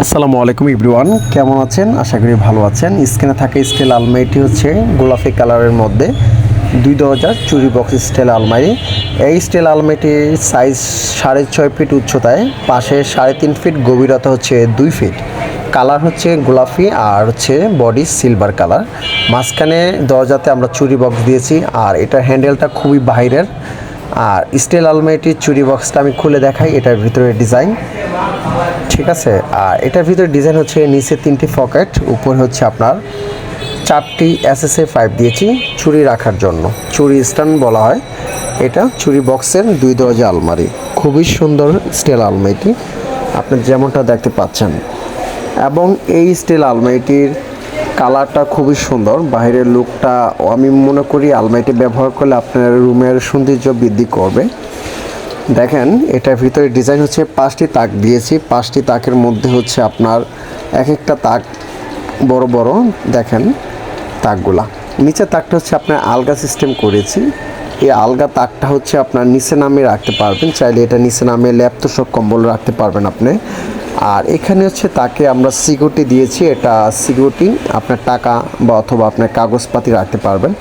আসসালামু আলাইকুম ইব্রিওয়ান কেমন আছেন? আশা করি ভালো আছেন। স্ক্রিনে থাকে স্টিল আলমারিটি হচ্ছে গোলাপি কালারের মধ্যে। দুই দরজার চুরি বক্স স্টেল আলমারি। এই স্টেল আলমারিটির সাইজ সাড়ে ছয় ফিট উচ্চতায়, পাশে সাড়ে তিন ফিট গভীরতা হচ্ছে দুই ফিট কালার হচ্ছে গোলাপি আর হচ্ছে বডি সিলভার কালার মাঝখানে দরজাতে আমরা চুরি বক্স দিয়েছি আর এটার হ্যান্ডেলটা খুবই বাইরের আর স্টিল আলমারিটির চুরি বক্সটা আমি খুলে দেখাই, এটার ভিতরে ডিজাইন। ঠিক আছে? আর এটার ভিতরে ডিজাইন হচ্ছে নিচে তিনটি পকেট, উপরে হচ্ছে আপনার চারটি এসএসএ পাইপ দিয়েছি চুরি রাখার জন্য। চুরি স্ট্যান্ড বলা হয়। এটা চুরি বক্সের দুই দরজা আলমারি। খুবই সুন্দর স্টিল আলমারিটি। আপনি যেমনটা দেখতে পাচ্ছেন। এবং এই স্টিল আলমারিটির কালারটা খুবই সুন্দর। বাইরের লুকটা আমি মনে করি আলমারিটি ব্যবহার করলে আপনার রুমের সৌন্দর্য বৃদ্ধি করবে। দেখেন, এটার ভিতরে ডিজাইন হচ্ছে পাঁচটি তাক দিয়েছি। পাঁচটি তাকের মধ্যে হচ্ছে আপনার এক একটা তাক বড় বড়, দেখেন তাকগুলা। নিচের তাকটা হচ্ছে আপনার আলগা সিস্টেম করেছি। এই আলগা তাকটা হচ্ছে আপনার নিচে নামে রাখতে পারবেন। চাইলে এটা নিচে নামে ল্যাপ সব কম্বল রাখতে পারবেন আপনি। আর এখানে হচ্ছে তাকে আমরা সিকিউরিটি দিয়েছি। এটা সিকিউরিটি আপনার টাকা বা অথবা আপনার কাগজপাতি রাখতে পারবেন।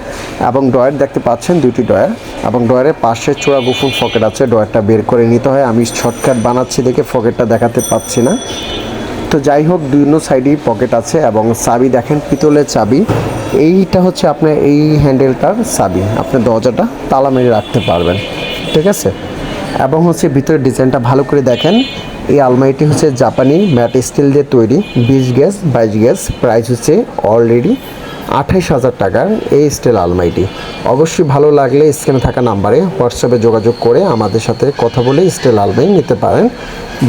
এবং ডয়ার দেখতে পাচ্ছেন দুটি ডয়ার এবং ডয়ারের পাশে চোরা গোফন পকেট আছে। ডয়ারটা বের করে নিতে হয়। আমি শর্টকাট বানাচ্ছি দেখে পকেটটা দেখাতে পাচ্ছি না। তো যাই হোক দুই সাইডেই পকেট আছে এবং চাবি দেখেন, পিতলের চাবি। এইটা হচ্ছে আপনার এই হ্যান্ডেলটার চাবি। আপনি দরজাটা তালা মেরে রাখতে পারবেন। ঠিক আছে? এবং হচ্ছে ভিতরের ডিজাইনটা ভালো করে দেখেন। এই আলমারিটি হচ্ছে জাপানি ম্যাট স্টিল দিয়ে তৈরি, বিশ গ্যাস বাইশ গ্যাস প্রাইস হচ্ছে অলরেডি আঠাইশ হাজার টাকার এই স্টিল আলমারিটি। অবশ্যই ভালো লাগলে স্ক্রিনে থাকা নাম্বারে হোয়াটসঅ্যাপে যোগাযোগ করে আমাদের সাথে কথা বলে স্টিল আলমারি নিতে পারেন।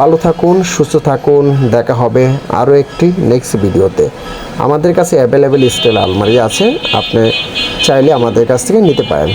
ভালো থাকুন, সুস্থ থাকুন, দেখা হবে আরও একটি নেক্সট ভিডিওতে। আমাদের কাছে অ্যাভেলেবেল স্টিল আলমারি আছে, আপনি চাইলে আমাদের কাছ থেকে নিতে পারেন।